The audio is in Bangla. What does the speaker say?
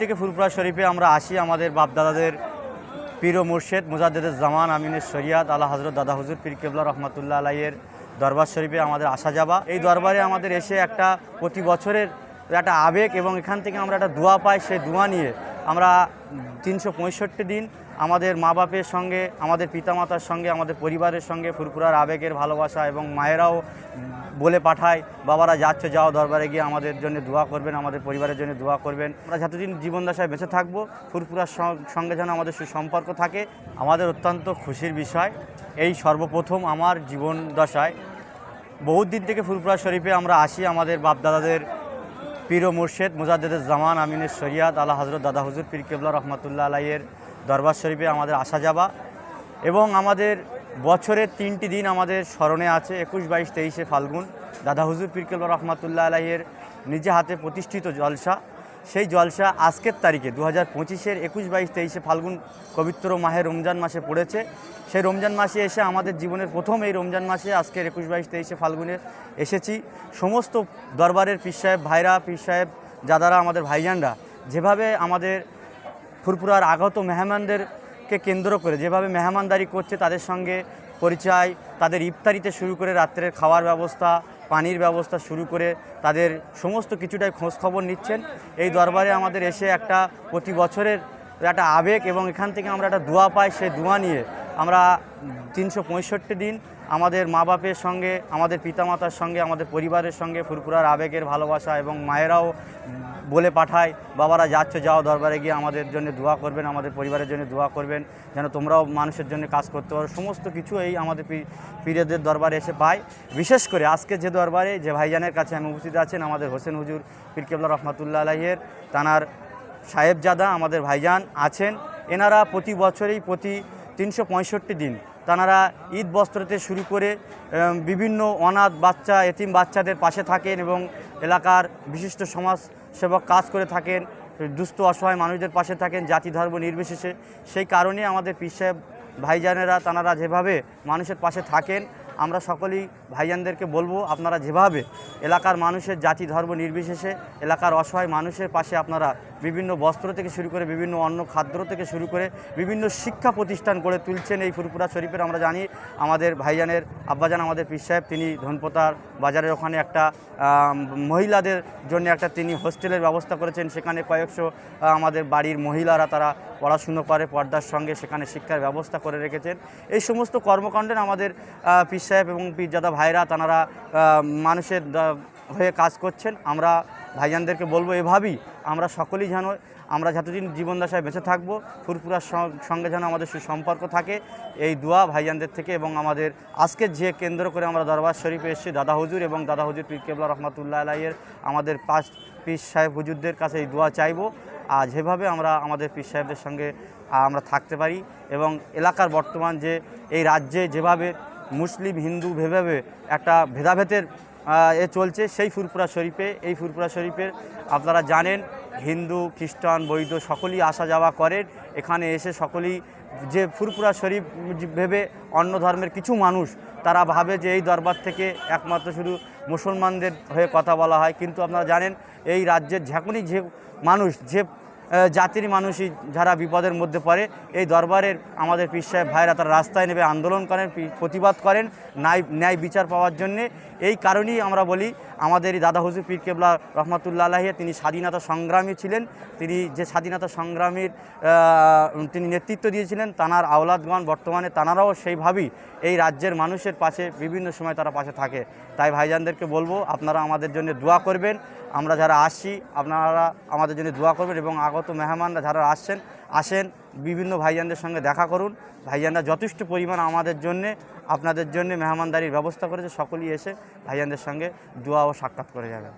থেকে ফুলপুরা শরীফে আমরা আসি, আমাদের বাপদাদাদের পীর মুর্শেদ মুজাদ্দেদের জামান, আমিনের শরিয়াত, আল্লাহ হজরত দাদা হুজুর পীর কেবলা রহমতুল্লাহ আলাইয়ের দরবার শরীফে আমাদের আসা যাবা এই দরবারে আমাদের এসে একটা প্রতি বছরের একটা আবেগ এবং এখান থেকে আমরা একটা দোয়া পাই, সেই দোয়া নিয়ে আমরা তিনশো পঁয়ষট্টি দিন আমাদের মা বাপের সঙ্গে, আমাদের পিতামাতার সঙ্গে, আমাদের পরিবারের সঙ্গে ফুরফুরার আবেগের ভালোবাসা এবং মায়েরাও বলে পাঠায়, বাবারা যাচ্ছ, যাও দরবারে গিয়ে আমাদের জন্য দোয়া করবেন, আমাদের পরিবারের জন্য দোয়া করবেন। আমরা যতদিন জীবনদশায় বেঁচে থাকব, ফুরফুরার সঙ্গে যেন আমাদের সুসম্পর্ক থাকে, আমাদের অত্যন্ত খুশির বিষয়। এই সর্বপ্রথম আমার জীবন দশায় দিন থেকে ফুরফুরা শরীফে আমরা আসি, আমাদের বাপ দাদাদের পীর মুর্শেদ মুজাদ্দেদের জামান আমিনের শরিয়াত আল্লাহ হজরত দাদা হুজুর পীর কেবলা রহমতুল্লাহ আলাইয়ের দরবার শরীফে আমাদের আসা যাবা এবং আমাদের বছরের তিনটি দিন আমাদের স্মরণে আছে একুশ বাইশ তেইশে ফাল্গুন দাদা হুজুর পীর কেবলা রহমতুল্লাহ আলাইয়ের নিজে হাতে প্রতিষ্ঠিত জলসা। সেই জলসা আজকের তারিখে দু হাজার পঁচিশের একুশ বাইশ তেইশে ফাল্গুন পবিত্র মাহে রমজান মাসে পড়েছে। সেই রমজান মাসে এসে আমাদের জীবনের প্রথম এই রমজান মাসে আজকের একুশ বাইশ তেইশে ফাল্গুনে এসেছি। সমস্ত দরবারের পীর সাহেব, ভাইরা, পীর সাহেব যাদারা আমাদের ভাইজানরা, যেভাবে আমাদের ফুরপুরার আগত মেহমানদেরকে কেন্দ্র করে, যেভাবে মেহমানদারি করছে, তাদের সঙ্গে পরিচয়, তাদের ইফতারিতে শুরু করে রাত্রের খাওয়ার ব্যবস্থা, পানির ব্যবস্থা শুরু করে তাদের সমস্ত কিছুটাই খোঁজখবর নিচ্ছেন। এই দরবারে আমাদের এসে একটা প্রতি বছরের একটা আবেগ এবং এখান থেকে আমরা একটা দোয়া পাই, সেই দোয়া নিয়ে আমরা তিনশো পঁয়ষট্টি দিন আমাদের মা বাপের সঙ্গে, আমাদের পিতামাতার সঙ্গে, আমাদের পরিবারের সঙ্গে ফুরফুরার আবেগের ভালোবাসা এবং মায়েরাও বলে পাঠায়, বাবারা যাচ্ছ, যাও দরবারে গিয়ে আমাদের জন্য দোয়া করবেন, আমাদের পরিবারের জন্য দোয়া করবেন, যেন তোমরাও মানুষের জন্য কাজ করতে পারো। সমস্ত কিছু এই আমাদের পীরেদের দরবারে এসে পায়। বিশেষ করে আজকে যে দরবারে যে ভাইজানের কাছে আমি উপস্থিত আছেন, আমাদের হোসেন হুজুর, পীর কেবলা রহমতুল্লাহ আলাইয়ের তানার সাহেবজাদা আমাদের ভাইজান আছেন। এনারা প্রতি বছরেই প্রতি তিনশো পঁয়ষট্টি দিন। তাঁরা ঈদ বস্ত্রতে শুরু করে বিভিন্ন অনাথ বাচ্চা, এতিম বাচ্চাদের পাশে থাকেন এবং এলাকার বিশিষ্ট সমাজ সেবক কাজ করে থাকেন, দুস্থ, অসহায় মানুষদের পাশে থাকেন, জাতি ধর্ম নির্বিশেষে। সেই কারণে আমাদের পীর সাহেব ভাইজানেরা তাঁরা যেভাবে মানুষের পাশে থাকেন আমরা সকলেই ভাইজানদেরকে বলব, আপনারা যেভাবে এলাকার মানুষের জাতি ধর্ম নির্বিশেষে, এলাকার অসহায় মানুষের পাশে আপনারা বিভিন্ন বস্ত্র থেকে শুরু করে বিভিন্ন অন্য খাদ্য থেকে শুরু করে বিভিন্ন শিক্ষা প্রতিষ্ঠান গড়ে তুলছেন এই ফুরপুরা শরীফের আমরা জানি। আমাদের ভাইজানের আব্বাজান, আমাদের পীর সাহেব, তিনি ধনপতার বাজারের ওখানে একটা মহিলাদের জন্য একটা তিনি হোস্টেলের ব্যবস্থা করেছেন। সেখানে কয়েকশো আমাদের বাড়ির মহিলারা তারা পড়াশুনো করে, পর্দার সঙ্গে সেখানে শিক্ষার ব্যবস্থা করে রেখেছেন। এই সমস্ত কর্মকাণ্ডের আমাদের পীর সাহেব এবং পীরজাদা ভাইরা তারা মানুষের হয়ে কাজ করছেন। আমরা ভাইজানদেরকে বলব এভাবেই আমরা সকলেই যেন, আমরা যতদিন জীবনদশায় বেঁচে থাকব, ফুরফুরার সঙ্গে যেন আমাদের সুসম্পর্ক থাকে, এই দোয়া ভাইজানদের থেকে এবং আমাদের আজকের যে কেন্দ্র করে আমরা দরবার শরীফে এসেছি, দাদা হুজুর এবং দাদা হুজুর পীর কেবলা রহমতুল্লাহ আলাইয়ের, আমাদের পাঁচ পীর সাহেব হুজুরদের কাছে এই দোয়া চাইব। আর যেভাবে আমরা আমাদের পীর সাহেবদের সঙ্গে আমরা থাকতে পারি এবং এলাকার বর্তমান যে, এই রাজ্যে যেভাবে মুসলিম, হিন্দু ভেবে একটা ভেদাভেদের এ চলছে। সেই ফুরপুরা শরীফে, এই ফুরপুরা শরীফের আপনারা জানেন, হিন্দু, খ্রিস্টান বৈধ সকলেই আসা যাওয়া করেন। এখানে এসে সকলেই যে ফুরপুরা শরীফ ভেবে অন্য ধর্মের কিছু মানুষ, তারা ভাবে যে এই দরবার থেকে একমাত্র শুধু মুসলমানদের হয়ে কথা বলা হয়। কিন্তু আপনারা জানেন, এই রাজ্যের যখনই যে মানুষ, যে জাতির মানুষই যারা বিপদের মধ্যে পড়ে, এই দরবারের আমাদের পীর সাহেব ভাইরা তারা রাস্তায় নেমে আন্দোলন করেন প্রতিবাদ করেন, ন্যায় ন্যায় বিচার পাওয়ার জন্যে। এই কারণেই আমরা বলি, আমাদের এই দাদা হুজুর পীর কেবলা রহমতুল্লাহ আলাহিয়া তিনি স্বাধীনতা সংগ্রামী ছিলেন। তিনি যে স্বাধীনতা সংগ্রামীর তিনি নেতৃত্ব দিয়েছিলেন, তানার আওলাদগণ বর্তমানে তানারাও সেইভাবেই এই রাজ্যের মানুষের পাশে বিভিন্ন সময় তারা পাশে থাকে। তাই ভাইজানদেরকে বলব, আপনারা আমাদের জন্য দোয়া করবেন। আমরা যারা আসছি, আপনারা আমাদের জন্য দোয়া করবেন এবং আগত মেহমানরা যারা আসছেন, আসেন, বিভিন্ন ভাইজানদের সঙ্গে দেখা করুন। ভাইজানরা যথেষ্ট পরিমাণ আমাদের জন্যে, আপনাদের জন্য মেহমানদারির ব্যবস্থা করেছে। সকলেই এসে ভাইজানদের সঙ্গে দোয়া ও সাক্ষাৎ করে যাবেন